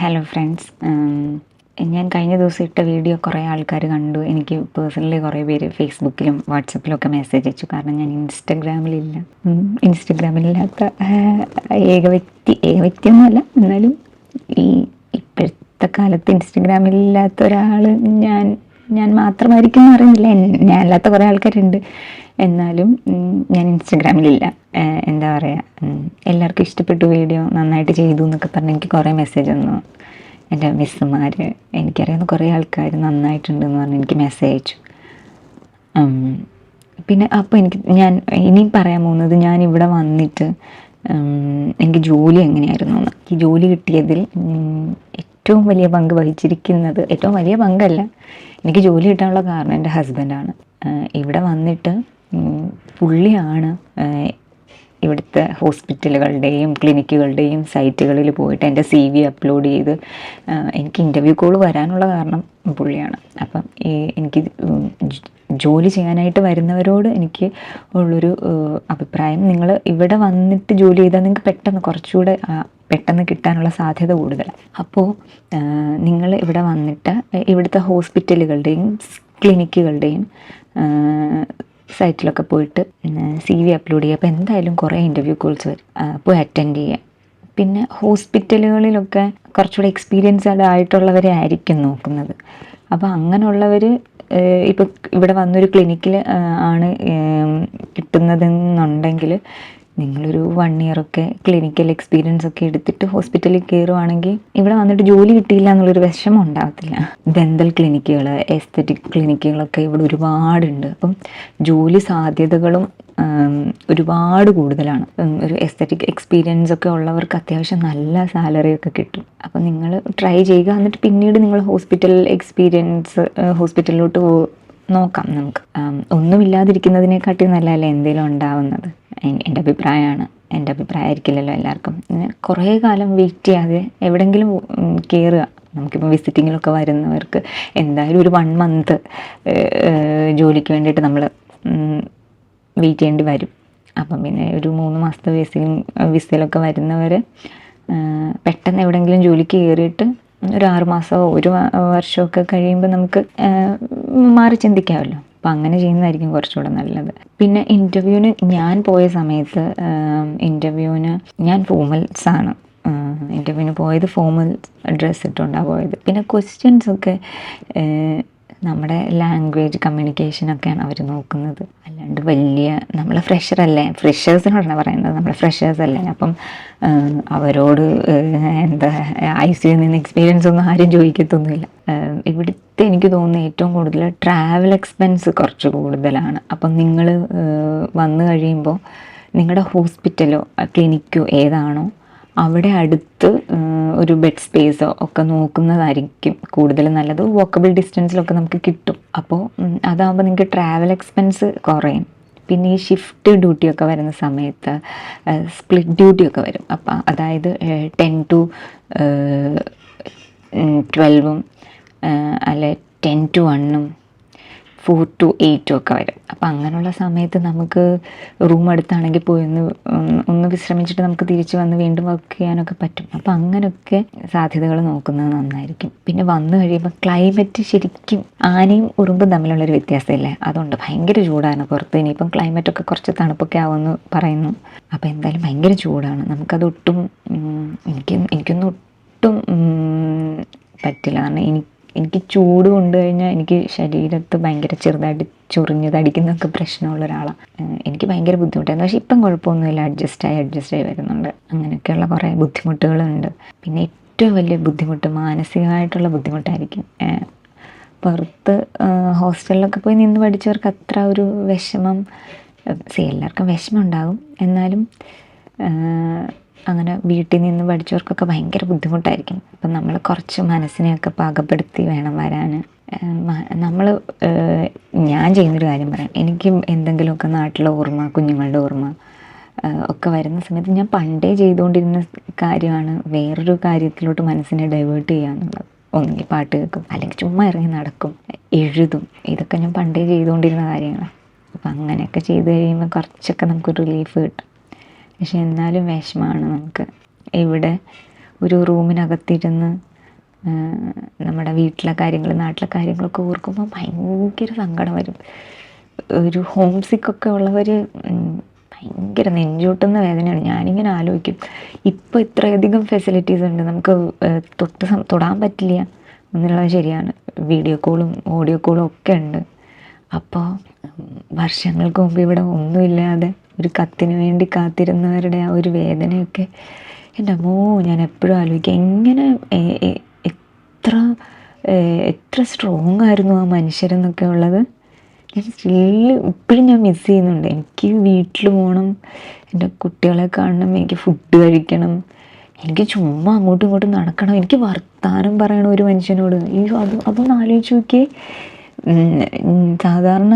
Hello friends ഞാൻ കഴിഞ്ഞ ദിവസം ഇട്ട വീഡിയോ കുറേ ആൾക്കാർ കണ്ടു. എനിക്ക് പേഴ്സണലി കുറേ പേര് ഫേസ്ബുക്കിലും വാട്സപ്പിലും ഒക്കെ മെസ്സേജ് അയച്ചു. കാരണം ഞാൻ ഇൻസ്റ്റഗ്രാമിലില്ല ഇൻസ്റ്റഗ്രാമിലില്ലാത്ത ഏക വ്യക്തി ഏക വ്യക്തിയൊന്നുമല്ല. എന്നാലും ഈ ഇപ്പോഴത്തെ കാലത്ത് ഇൻസ്റ്റഗ്രാമിലില്ലാത്ത ഒരാൾ ഞാൻ ഞാൻ മാത്രമായിരിക്കും എന്ന് പറയുന്നില്ല എൻ- ഞാൻ അല്ലാത്ത കുറേ ആൾക്കാരുണ്ട്. എന്നാലും ഞാൻ ഇൻസ്റ്റഗ്രാമിലില്ല. എന്താ പറയുക എല്ലാവർക്കും ഇഷ്ടപ്പെട്ടു വീഡിയോ നന്നായിട്ട് ചെയ്തു എന്നൊക്കെ പറഞ്ഞ് എനിക്ക് കുറേ മെസ്സേജ് വന്നു. എന്റെ മിസ്സുമാർ എനിക്കറിയാവുന്ന കുറേ ആൾക്കാർ നന്നായിട്ടുണ്ടെന്ന് പറഞ്ഞ് എനിക്ക് മെസ്സേജ് അയച്ചു. പിന്നെ അപ്പോൾ എനിക്ക് ഞാൻ ഇനിയും പറയാൻ പോകുന്നത് ഞാൻ ഇവിടെ വന്നിട്ട് എനിക്ക് ജോലി എങ്ങനെയായിരുന്നു എന്ന്. ഈ ജോലി കിട്ടിയതിൽ ഏറ്റവും വലിയ പങ്ക് വഹിച്ചിരിക്കുന്നത് ഏറ്റവും വലിയ പങ്കല്ല എനിക്ക് ജോലി കിട്ടാനുള്ള കാരണം എന്റെ ഹസ്ബൻഡാണ്. ഇവിടെ വന്നിട്ട് പുള്ളിയാണ് ഇവിടുത്തെ ഹോസ്പിറ്റലുകളുടെയും ക്ലിനിക്കുകളുടെയും സൈറ്റുകളിൽ പോയിട്ട് എന്റെ സി വി അപ്ലോഡ് ചെയ്ത് എനിക്ക് ഇന്റർവ്യൂ കോൾ വരാനുള്ള കാരണം പുള്ളിയാണ്. അപ്പം ഈ എനിക്ക് ജോലി ചെയ്യാനായിട്ട് വരുന്നവരോട് എനിക്ക് ഉള്ളൊരു അഭിപ്രായം നിങ്ങൾ ഇവിടെ വന്നിട്ട് ജോലി ചെയ്താൽ നിങ്ങൾക്ക് പെട്ടെന്ന് കുറച്ചുകൂടെ പെട്ടെന്ന് കിട്ടാനുള്ള സാധ്യത കൂടുതലാണ് അപ്പോൾ നിങ്ങൾ ഇവിടെ വന്നിട്ട് ഇവിടുത്തെ ഹോസ്പിറ്റലുകളുടെയും ക്ലിനിക്കുകളുടെയും സൈറ്റിലൊക്കെ പോയിട്ട് സി വി അപ്ലോഡ് ചെയ്യുക. അപ്പോൾ എന്തായാലും കുറേ ഇന്റർവ്യൂ കോൾസ് വരും. പോയി അറ്റൻഡ് ചെയ്യുക. പിന്നെ ഹോസ്പിറ്റലുകളിലൊക്കെ കുറച്ചുകൂടെ എക്സ്പീരിയൻസ്ഡ് ആയിട്ടുള്ളവരെ ആയിരിക്കും നോക്കുന്നത്. അപ്പോൾ അങ്ങനെയുള്ളവർ ഇപ്പോൾ ഇവിടെ വന്നൊരു ക്ലിനിക്കിൽ ആണ് കിട്ടുന്നതെന്നുണ്ടെങ്കിൽ നിങ്ങളൊരു വൺ ഒക്കെ ക്ലിനിക്കൽ എക്സ്പീരിയൻസ് ഒക്കെ എടുത്തിട്ട് ഹോസ്പിറ്റലിൽ കയറുവാണെങ്കിൽ ഇവിടെ വന്നിട്ട് ജോലി കിട്ടിയില്ല എന്നുള്ളൊരു വിഷമം ഉണ്ടാകത്തില്ല ദന്തൽ ക്ലിനിക്കുകൾ എസ്തറ്റിക് ക്ലിനിക്കുകളൊക്കെ ഇവിടെ ഒരുപാടുണ്ട്. അപ്പം ജോലി സാധ്യതകളും ഒരുപാട് കൂടുതലാണ്. ഒരു എസ്തറ്റിക് എക്സ്പീരിയൻസ് ഒക്കെ ഉള്ളവർക്ക് അത്യാവശ്യം നല്ല സാലറി ഒക്കെ കിട്ടും. അപ്പം നിങ്ങൾ ട്രൈ ചെയ്യുക. എന്നിട്ട് പിന്നീട് നിങ്ങൾ ഹോസ്പിറ്റൽ എക്സ്പീരിയൻസ് ഹോസ്പിറ്റലിലോട്ട് നോക്കാം നമുക്ക്. ഒന്നുമില്ലാതിരിക്കുന്നതിനെക്കാട്ടി നല്ലതല്ലേ എന്തെങ്കിലും ഉണ്ടാവുന്നത്? എന്റെ അഭിപ്രായമാണ്. എന്റെ അഭിപ്രായം ആയിരിക്കില്ലല്ലോ എല്ലാവർക്കും. കുറേ കാലം വെയിറ്റ് ചെയ്യാതെ എവിടെയെങ്കിലും കയറുക നമുക്കിപ്പോൾ വിസിറ്റിങ്ങിലൊക്കെ വരുന്നവർക്ക് എന്തായാലും ഒരു വൺ മന്ത് ജോലിക്ക് വേണ്ടിയിട്ട് നമ്മൾ വെയിറ്റ് ചെയ്യേണ്ടി വരും. അപ്പം പിന്നെ ഒരു മൂന്ന് മാസത്തെ വിസയും വിസയിലൊക്കെ വരുന്നവർ പെട്ടെന്ന് എവിടെയെങ്കിലും ജോലിക്ക് കയറിയിട്ട് ഒരു ആറുമാസമോ ഒരു വർഷമൊക്കെ കഴിയുമ്പോൾ നമുക്ക് മാറി ചിന്തിക്കാമല്ലോ. അപ്പം അങ്ങനെ ചെയ്യുന്നതായിരിക്കും കുറച്ചുകൂടെ നല്ലത്. പിന്നെ ഇന്റർവ്യൂവിന് ഞാൻ പോയ സമയത്ത് ഇന്റർവ്യൂവിന് ഞാൻ ഫോമൽസ് ആണ്. ഇന്റർവ്യൂവിന് പോയത് ഫോമൽ ഡ്രസ്സ് ഇട്ടുകൊണ്ടാണ് പോയത്. പിന്നെ ക്വസ്റ്റ്യൻസ് ഒക്കെ ഏഹ്, നമ്മുടെ ലാംഗ്വേജ് കമ്മ്യൂണിക്കേഷനൊക്കെയാണ് അവർ നോക്കുന്നത്. അല്ലാണ്ട് വലിയ നമ്മൾ ഫ്രഷർ അല്ലേ? ഫ്രഷേഴ്സിനോടാണ് പറയുന്നത്. നമ്മൾ ഫ്രഷേഴ്സ് അല്ലേ? അപ്പം അവരോട് എന്താ ഐ സി നിന്ന് എക്സ്പീരിയൻസ് ഒന്നും ആരും ചോദിക്കത്തൊന്നുമില്ല. ഇവിടുത്തെ എനിക്ക് തോന്നുന്നു ഏറ്റവും കൂടുതൽ ട്രാവൽ എക്സ്പെൻസ് കുറച്ച് കൂടുതലാണ്. അപ്പം നിങ്ങൾ വന്നു കഴിയുമ്പോൾ നിങ്ങളുടെ ഹോസ്പിറ്റലോ ക്ലിനിക്കോ ഏതാണോ അവിടെ അടുത്ത് ഒരു ബെഡ് സ്പേസോ ഒക്കെ നോക്കുന്നതായിരിക്കും കൂടുതൽ നല്ലത്. വോക്കബിൾ ഡിസ്റ്റൻസിലൊക്കെ നമുക്ക് കിട്ടും. അപ്പോൾ അതാകുമ്പോൾ നിങ്ങൾക്ക് ട്രാവൽ എക്സ്പെൻസ് കുറയും. പിന്നെ ഈ ഷിഫ്റ്റ് ഡ്യൂട്ടിയൊക്കെ വരുന്ന സമയത്ത് സ്പ്ലിറ്റ് ഡ്യൂട്ടിയൊക്കെ വരും. അപ്പം അതായത് ടെൻ ടു ട്വൽവും അല്ലെ ടെൻ ടു വണ്ണും ഫോർ ടു എയ്റ്റും ഒക്കെ വരും. അപ്പോൾ അങ്ങനെയുള്ള സമയത്ത് നമുക്ക് റൂം അടുത്താണെങ്കിൽ പോയി ഒന്ന് ഒന്ന് വിശ്രമിച്ചിട്ട് നമുക്ക് തിരിച്ച് വന്ന് വീണ്ടും വർക്ക് ചെയ്യാനൊക്കെ പറ്റും. അപ്പോൾ അങ്ങനെയൊക്കെ സാധ്യതകൾ നോക്കുന്നത് നന്നായിരിക്കും. പിന്നെ വന്നു കഴിയുമ്പോൾ ക്ലൈമറ്റ് ശരിക്കും ആനയും ഉറുമ്പും തമ്മിലുള്ളൊരു വ്യത്യാസമില്ലേ? അതുകൊണ്ട് ഭയങ്കര ചൂടാണ് പുറത്ത്. ഇനിയിപ്പം ക്ലൈമറ്റൊക്കെ കുറച്ച് തണുപ്പൊക്കെ ആവുമെന്ന് പറയുന്നു. അപ്പോൾ എന്തായാലും ഭയങ്കര ചൂടാണ്. നമുക്കത് ഒട്ടും എനിക്ക് എനിക്കൊന്നും ഒട്ടും പറ്റില്ല. കാരണം എനിക്ക് എനിക്ക് ചൂട് കൊണ്ടു കഴിഞ്ഞാൽ എനിക്ക് ശരീരത്ത് ഭയങ്കര ചെറുതായിട്ട് ചൊറിഞ്ഞതടിക്കുന്നൊക്കെ പ്രശ്നമുള്ള ഒരാളാണ് എനിക്ക് ഭയങ്കര ബുദ്ധിമുട്ടായിരുന്നു. പക്ഷേ ഇപ്പം കുഴപ്പമൊന്നുമില്ല. അഡ്ജസ്റ്റായി അഡ്ജസ്റ്റായി വരുന്നുണ്ട്. അങ്ങനെയൊക്കെയുള്ള കുറേ ബുദ്ധിമുട്ടുകളുണ്ട്. പിന്നെ ഏറ്റവും വലിയ ബുദ്ധിമുട്ട് മാനസികമായിട്ടുള്ള ബുദ്ധിമുട്ടായിരിക്കും. പുറത്ത് ഹോസ്റ്റലിലൊക്കെ പോയി നിന്ന് പഠിച്ചവർക്ക് അത്ര ഒരു വിഷമം സി എല്ലാവർക്കും വിഷമം ഉണ്ടാകും. എന്നാലും അങ്ങനെ വീട്ടിൽ നിന്ന് പഠിച്ചവർക്കൊക്കെ ഭയങ്കര ബുദ്ധിമുട്ടായിരിക്കും. അപ്പം നമ്മൾ കുറച്ച് മനസ്സിനെയൊക്കെ പാകപ്പെടുത്തി വേണം വരാൻ. നമ്മൾ ഞാൻ ചെയ്യുന്നൊരു കാര്യം പറയാം. എനിക്ക് എന്തെങ്കിലുമൊക്കെ നാട്ടിലെ ഓർമ്മ കുഞ്ഞുങ്ങളുടെ ഓർമ്മ ഒക്കെ വരുന്ന സമയത്ത് ഞാൻ പണ്ടേ ചെയ്തുകൊണ്ടിരുന്ന കാര്യമാണ് വേറൊരു കാര്യത്തിലോട്ട് മനസ്സിനെ ഡൈവേർട്ട് ചെയ്യുക എന്നുള്ളത്. ഒന്നുകിൽ പാട്ട് കേൾക്കും അല്ലെങ്കിൽ ചുമ്മാ ഇറങ്ങി നടക്കും എഴുതും. ഇതൊക്കെ ഞാൻ പണ്ടേ ചെയ്തുകൊണ്ടിരുന്ന കാര്യങ്ങളാണ്. അപ്പം അങ്ങനെയൊക്കെ ചെയ്ത് കഴിയുമ്പോൾ കുറച്ചൊക്കെ നമുക്ക് റിലീഫ് കിട്ടും. പക്ഷെ എന്നാലും വിഷമമാണ് നമുക്ക്. ഇവിടെ ഒരു റൂമിനകത്തിരുന്ന് നമ്മുടെ വീട്ടിലെ കാര്യങ്ങൾ നാട്ടിലെ കാര്യങ്ങളൊക്കെ ഓർക്കുമ്പോൾ ഭയങ്കര സങ്കടം വരും. ഒരു ഹോം സിക്കൊക്കെ ഉള്ളവർ ഭയങ്കര നെഞ്ചൂട്ടുന്ന വേദനയാണ്. ഞാനിങ്ങനെ ആലോചിക്കും ഇപ്പോൾ ഇത്രയധികം ഫെസിലിറ്റീസ് ഉണ്ട്. നമുക്ക് തൊട്ട് തൊടാൻ പറ്റില്ല എന്നുള്ളത് ശരിയാണ്. വീഡിയോ കോളും ഓഡിയോ കോളും ഒക്കെ ഉണ്ട്. അപ്പോൾ വർഷങ്ങൾക്ക് മുമ്പ് ഇവിടെ ഒന്നുമില്ലാതെ ഒരു കത്തിന് വേണ്ടി കാത്തിരുന്നവരുടെ ആ ഒരു വേദനയൊക്കെ. എന്റെ അമ്മോ ഞാൻ എപ്പോഴും ആലോചിക്കുക എങ്ങനെ എത്ര എത്ര സ്ട്രോങ് ആയിരുന്നു ആ മനുഷ്യരെന്നൊക്കെ ഉള്ളത്. ഞാൻ സ്റ്റില്ല് ഇപ്പോഴും ഞാൻ മിസ് ചെയ്യുന്നുണ്ട്. എനിക്ക് വീട്ടിൽ പോകണം എന്റെ കുട്ടികളെ കാണണം എനിക്ക് ഫുഡ് കഴിക്കണം എനിക്ക് ചുമ്മാ അങ്ങോട്ടും ഇങ്ങോട്ടും നടക്കണം എനിക്ക് വർത്താനം പറയണം ഒരു മനുഷ്യനോട്. ഈ അത് അതൊന്ന് ആലോചിച്ച് നോക്കിയേ. സാധാരണ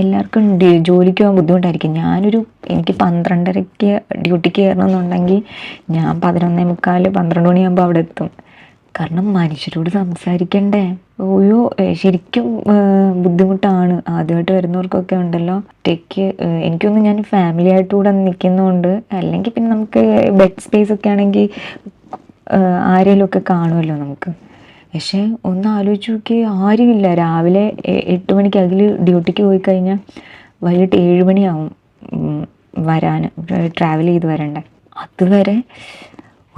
എല്ലാവർക്കും ജോലിക്ക് പോകാൻ ബുദ്ധിമുട്ടായിരിക്കും. ഞാനൊരു എനിക്ക് പന്ത്രണ്ടരയ്ക്ക് ഡ്യൂട്ടിക്ക് കയറണമെന്നുണ്ടെങ്കിൽ ഞാൻ പതിനൊന്നേ മുക്കാൽ പന്ത്രണ്ട് മണിയാകുമ്പോൾ അവിടെ എത്തും. കാരണം മനുഷ്യരോട് സംസാരിക്കണ്ടേ? ഓയോ ശരിക്കും ബുദ്ധിമുട്ടാണ്. ആദ്യമായിട്ട് വരുന്നവർക്കൊക്കെ ഉണ്ടല്ലോ. ഒറ്റയ്ക്ക് എനിക്കൊന്ന് ഞാൻ ഫാമിലി ആയിട്ട് കൂടെ നിൽക്കുന്നതുകൊണ്ട് അല്ലെങ്കിൽ പിന്നെ നമുക്ക് ബെഡ് സ്പേസ് ഒക്കെ ആണെങ്കിൽ ആരെങ്കിലുമൊക്കെ കാണുമല്ലോ നമുക്ക്. പക്ഷേ ഒന്ന് ആലോചിച്ച് നോക്കി ആരുമില്ല. രാവിലെ എട്ട് മണിക്ക് അതിൽ ഡ്യൂട്ടിക്ക് പോയി കഴിഞ്ഞാൽ വൈകിട്ട് ഏഴ് മണിയാവും വരാൻ ട്രാവൽ ചെയ്ത് വരണ്ടേ. അതുവരെ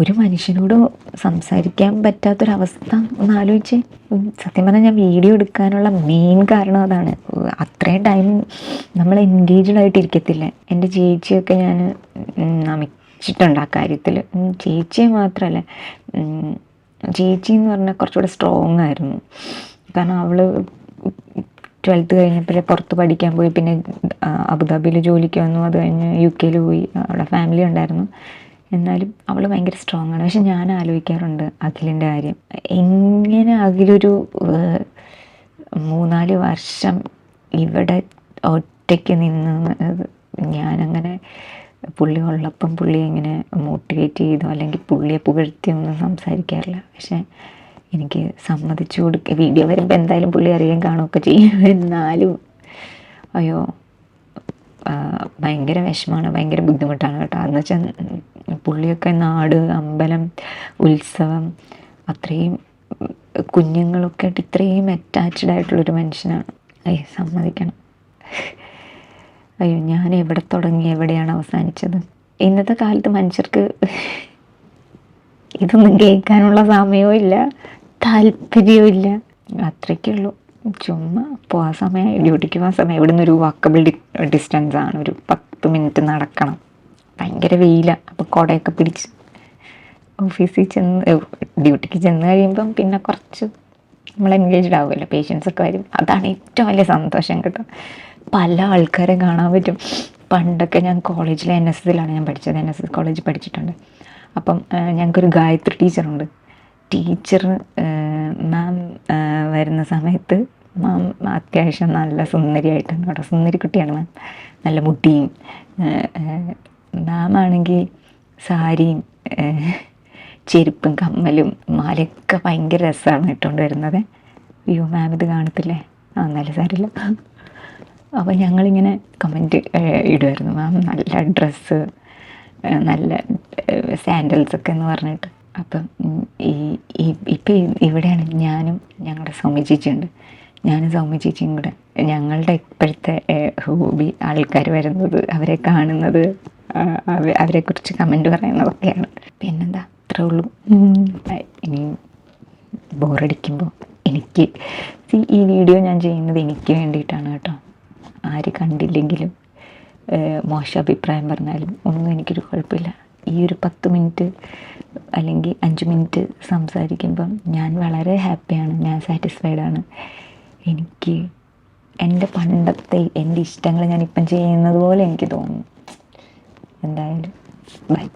ഒരു മനുഷ്യനോട് സംസാരിക്കാൻ പറ്റാത്തൊരവസ്ഥ ഒന്ന് ആലോചിച്ച്. സത്യം പറഞ്ഞാൽ ഞാൻ വീഡിയോ എടുക്കാനുള്ള മെയിൻ കാരണം അതാണ്. അത്രയും ടൈം നമ്മൾ എൻഗേജ്ഡ് ആയിട്ട് ഇരിക്കത്തില്ല. എന്റെ ചേച്ചിയൊക്കെ ഞാൻ നമിച്ചിട്ടുണ്ട് ആ കാര്യത്തിൽ ചേച്ചിയെ മാത്രമല്ല ചേച്ചി എന്ന് പറഞ്ഞാൽ കുറച്ചുകൂടെ സ്ട്രോങ് ആയിരുന്നു. കാരണം അവൾ ട്വൽത്ത് കഴിഞ്ഞപ്പോഴേ പുറത്ത് പഠിക്കാൻ പോയി. പിന്നെ അബുദാബിയിൽ ജോലിക്ക് വന്നു. അത് കഴിഞ്ഞ് യു കെയിൽ പോയി. അവിടെ ഫാമിലി ഉണ്ടായിരുന്നു. എന്നാലും അവൾ ഭയങ്കര സ്ട്രോങ് ആണ്. പക്ഷെ ഞാൻ ആലോചിക്കാറുണ്ട് അഖിലിന്റെ കാര്യം. എങ്ങനെ അഖിലൊരു മൂന്നാൽ വർഷം ഇവിടെ ഒറ്റയ്ക്ക് നിന്ന് ഞാനങ്ങനെ പുള്ളി ഉള്ളപ്പം പുള്ളി ഇങ്ങനെ മോട്ടിവേറ്റ് ചെയ്തോ അല്ലെങ്കിൽ പുള്ളിയെ പുകഴ്ത്തി ഒന്നും സംസാരിക്കാറില്ല. പക്ഷേ എനിക്ക് സമ്മതിച്ചു കൊടുക്കുക വീഡിയോ വരുമ്പോൾ എന്തായാലും പുള്ളി അറിയാൻ കാണുകയൊക്കെ ചെയ്യും. എന്നാലും അയ്യോ ഭയങ്കര വിഷമമാണ് ഭയങ്കര ബുദ്ധിമുട്ടാണ് കേട്ടോ. എന്ന് വെച്ചാൽ പുള്ളിയൊക്കെ നാട് അമ്പലം ഉത്സവം അത്രയും കുഞ്ഞുങ്ങളൊക്കെ ആയിട്ട് ഇത്രയും അറ്റാച്ച്ഡ് ആയിട്ടുള്ളൊരു മനുഷ്യനാണ്. അയ്യോ സമ്മതിക്കണം. അയ്യോ ഞാൻ എവിടെ തുടങ്ങി എവിടെയാണ് അവസാനിച്ചത്? ഇന്നത്തെ കാലത്ത് മനുഷ്യർക്ക് ഇതൊന്നും കേൾക്കാനുള്ള സമയവും ഇല്ല താല്പര്യവും ഇല്ല. അത്രയ്ക്കേ ഉള്ളൂ. ചുമ്മാ പോകാൻ സമയം ഡ്യൂട്ടിക്ക് പോകാൻ സമയം. ഇവിടെ നിന്നൊരു വാക്കബിൾ ഡിസ്റ്റൻസ് ആണ്. ഒരു പത്ത് മിനിറ്റ് നടക്കണം. ഭയങ്കര വെയിലാണ് അപ്പോൾ കുടയൊക്കെ പിടിച്ച് ഓഫീസിൽ ചെന്ന് ഡ്യൂട്ടിക്ക് ചെന്ന് കഴിയുമ്പം പിന്നെ കുറച്ച് നമ്മൾ എൻഗേജ്ഡ് ആവുമല്ലോ. പേഷ്യൻസ് ഒക്കെ വരും. അതാണ് ഏറ്റവും വലിയ സന്തോഷം കേട്ടോ. പല ആൾക്കാരെ കാണാൻ പറ്റും. പണ്ടൊക്കെ ഞാൻ കോളേജിൽ എൻ എസ് എസിലാണ് ഞാൻ പഠിച്ചത്. എൻ എസ് എസ് കോളേജിൽ പഠിച്ചിട്ടുണ്ട്. അപ്പം ഞങ്ങൾക്കൊരു ഗായത്രി ടീച്ചറുണ്ട്. ടീച്ചർ മാം വരുന്ന സമയത്ത് മാം അത്യാവശ്യം നല്ല സുന്ദരിയായിട്ടാണ് കേട്ടോ. സുന്ദരി കുട്ടിയാണ് മാം. നല്ല മുട്ടിയും മാം ആണെങ്കിൽ സാരിയും ചെരുപ്പും കമ്മലും മാലയൊക്കെ ഭയങ്കര രസമാണ് ഇട്ടുകൊണ്ട് വരുന്നത്. അയ്യോ മാം ഇത് കാണത്തില്ലേ? ആ നല്ല സാരില്ല അപ്പോൾ ഞങ്ങളിങ്ങനെ കമന്റ് ഇടുമായിരുന്നു മാം നല്ല ഡ്രസ്സ് നല്ല സാൻഡൽസ് ഒക്കെ എന്ന് പറഞ്ഞിട്ട്. അപ്പം ഈ ഇപ്പോൾ ഇപ്പം ഇവിടെയാണ് ഞാനും ഞങ്ങളുടെ സൗമ്യ ചേച്ചിയുണ്ട്. ഞാനും സൗമ്യ ചേച്ചിയും കൂടെ. ഞങ്ങളുടെ ഇപ്പോഴത്തെ ഹോബി ആൾക്കാർ വരുന്നത് അവരെ കാണുന്നത് അവരെക്കുറിച്ച് കമന്റ് പറയുന്നതൊക്കെയാണ്. പിന്നെന്താ? അത്രേ ഉള്ളൂ. ഇനി ബോറടിക്കുമ്പോൾ എനിക്ക് ഈ വീഡിയോ ഞാൻ ചെയ്യുന്നത് എനിക്ക് വേണ്ടിയിട്ടാണ് കേട്ടോ. ആര് കണ്ടില്ലെങ്കിലും മോശം അഭിപ്രായം പറഞ്ഞാലും ഒന്നും എനിക്കൊരു കുഴപ്പമില്ല. ഈ ഒരു പത്ത് മിനിറ്റ് അല്ലെങ്കിൽ അഞ്ച് മിനിറ്റ് സംസാരിക്കുമ്പം ഞാൻ വളരെ ഹാപ്പിയാണ് ഞാൻ സാറ്റിസ്ഫൈഡ് ആണ്. എനിക്ക് എന്റെ പണ്ടത്തെ എന്റെ ഇഷ്ടങ്ങൾ ഞാനിപ്പം ചെയ്യുന്നത് പോലെ എനിക്ക് തോന്നുന്നു. എന്തായാലും ബൈ